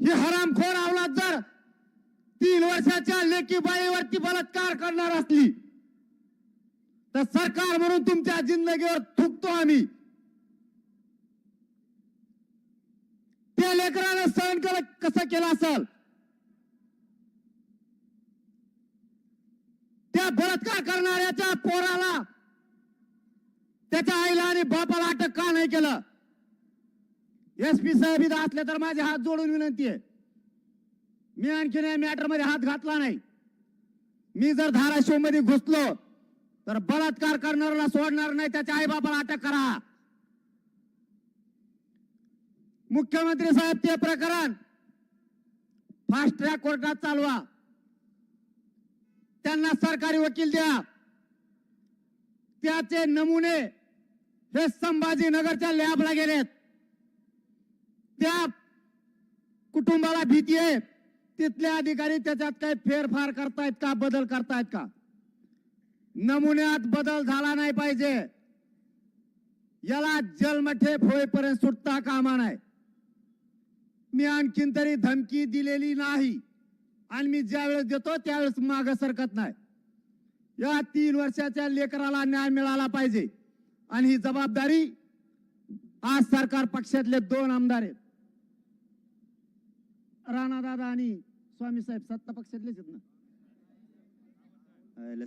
ही हरामखोर अवलाद जर तीन वर्षाच्या लेकी बाईवरती बलात्कार करणार असली तर सरकार म्हणून तुमच्या जिंदगीवर थुकतो आम्ही. त्या लेकरानं सहन केलं कसं केलं असल? त्या बलात्कार करणाऱ्याच्या पोराला त्याच्या आईला आणि बापाला अटक का नाही केलं? एस पी साहेब इथं असले तर माझे हात जोडून विनंती आहे. मी आणखीन या मॅटरमध्ये हात घातला नाही. मी जर धाराशिवमध्ये घुसलो तर बलात्कार करणाऱ्याला सोडणार नाही त्याच्या आई बाबाला अटक करा. मुख्यमंत्री साहेब ते प्रकरण फास्ट ट्रॅक कोर्टात चालवा. त्यांना सरकारी वकील द्या. त्याचे नमुने हे संभाजीनगरच्या लॅबला गेलेत. त्या कुटुंबाला भीती आहे. तिथले अधिकारी त्याच्यात काही फेरफार करतायत का? बदल करतायत का? नमुन्यात बदल झाला नाही पाहिजे. याला जन्मठेप होईपर्यंत सुटता कामा नाही. मी आणखीन तरी धमकी दिलेली नाही. आणि मी ज्यावेळेस देतो त्यावेळेस माग सरकत नाही. या तीन वर्षाच्या लेकराला न्याय मिळाला पाहिजे. आणि ही जबाबदारी आज सरकार पक्षातले दोन आमदार आहेत. राणा दादा आणि स्वामी साहेब सत्ता पक्षातलेच आहेत ना.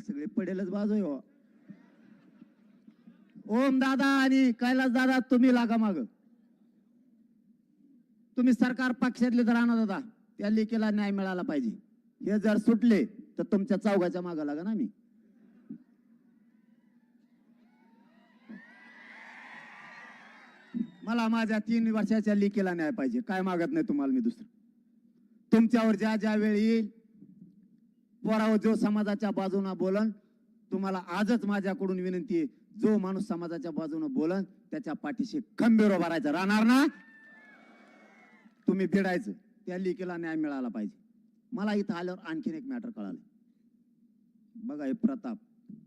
सगळे पडेलच बाजू हो. ओम दादा आणि कैलास दादा तुम्ही लागा माग. तुम्ही सरकार पक्षातले तर राणा दादा त्या लेखीला न्याय मिळाला पाहिजे. हे जर सुटले तर तुमच्या चौघाच्या मागा लागा ना मी मला माझ्या तीन वर्षाच्या लेकीला न्याय पाहिजे. काय मागत नाही तुम्हाला मी दुसरं? तुमच्यावर ज्या ज्या वेळी येईल पोराव जो समाजाच्या बाजूने बोलन तुम्हाला आजच माझ्याकडून विनंती आहे जो माणूस समाजाच्या बाजूनं बोलन त्याच्या पाठीशी खंबीर उभा राहणार ना? तुम्ही भिडायचं. त्या लिकेला न्याय मिळाला पाहिजे. मला इथं आल्यावर आणखीन एक मॅटर कळालं. बघा हे प्रताप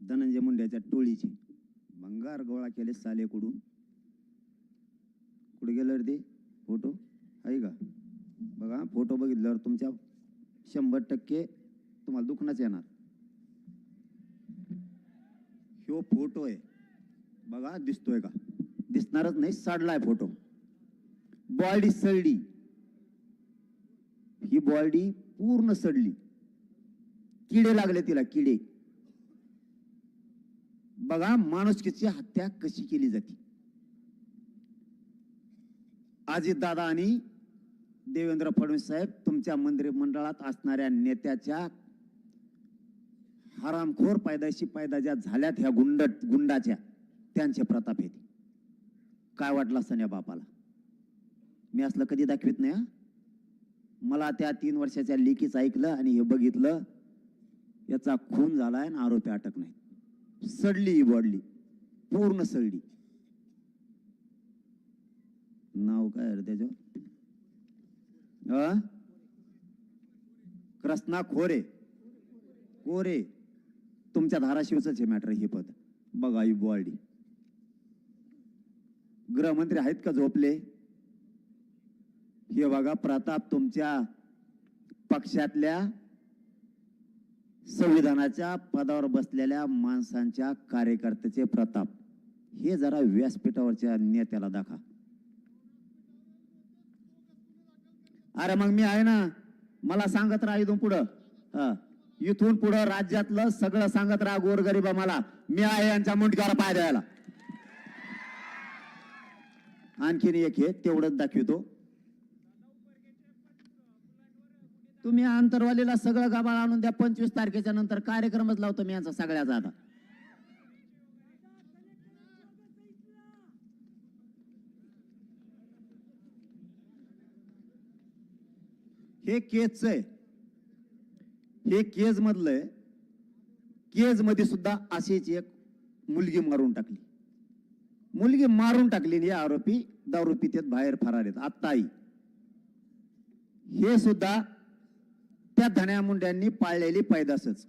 धनंजय मुंड्याच्या टोळीचे. भंगार गोळा केले सालेकडून. कुठे गेलं रे ते? फोटो? आहे का? बघा फोटो बघितल्यावर तुमच्या शंभर टक्के तुम्हाला दुखणंच येणार. ह्यो फोटो आहे. बघा दिसतोय का? दिसणारच नाही सडलाय फोटो बॉडी सडली. ही बॉडी पूर्ण सडली. किडे लागले तिला किडे. बघा माणुसकीची हत्या कशी केली जाते. आजी दादा आणि देवेंद्र फडणवीस साहेब तुमच्या मंत्रिमंडळात असणाऱ्या नेत्याच्या हरामखोर पायदाशी पायदा ज्या झाल्यात ह्या गुंड गुंडाच्या त्यांचे प्रताप येते काय वाटलं असं या बापाला? मी असलं कधी दाखवित नाही हा? मला त्या तीन वर्षाच्या लेकीच ऐकलं आणि हे बघितलं याचा खून झाला आहे आणि आरोपी अटक नाही सडली ही बॉडली पूर्ण सडली. नाव काय रे त्याच्यावर? कृष्णा खोरे. कोरे तुमच्या धाराशिवच हे मॅटर हे पद. बघा यू बॉडी गृहमंत्री आहेत का झोपले? हे बघा प्रताप तुमच्या पक्षातल्या संविधानाच्या पदावर बसलेल्या माणसांच्या कार्यकर्त्याचे प्रताप. हे जरा व्यासपीठावरच्या नेत्याला दाखवा. अरे मग मी आहे ना मला सांगत राहा इथून पुढं. हा. इथून पुढं राज्यातलं सगळं सांगत राहा गोरगरीबा मला. मी आहे यांच्या मुंडक्यावर पाय द्यायला. आणखीन एक हे तेवढंच दाखवतो. तुम्ही आंतरवालीला सगळं गाबाळ आणून द्या पंचवीस तारखेच्या नंतर कार्यक्रमच लावतो मी यांचा सगळ्याचा आता. हे केजच आहे. हे केज मधलं आहे. केजमध्ये सुद्धा अशीच एक मुलगी मारून टाकली. मुलगी मारून टाकली हे आरोपी दारू पितेत बाहेर फरार आहेत. आत्ताही हे सुद्धा त्या धन्या मुंड्यांनी पाळलेली पैदासच.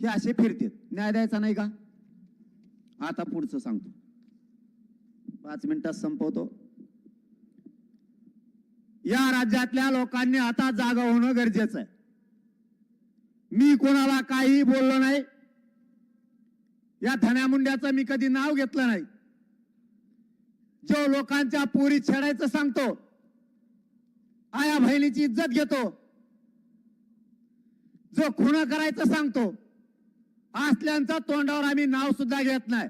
हे असे फिरतेत. न्याय द्यायचा नाही का? आता पुढचं सांगतो. पाच मिनिटात संपवतो. या राज्यातल्या लोकांनी आता जागा होणं गरजेचं आहे. मी कोणाला काही बोललो नाही. या धन्यामुंड्याचं मी कधी नाव घेतलं नाही. जो लोकांच्या पोरी छेडायचं सांगतो आया बहिणीची इज्जत घेतो जो खुणं करायचं सांगतो असल्यांचा तोंडावर आम्ही नाव सुद्धा घेत नाही.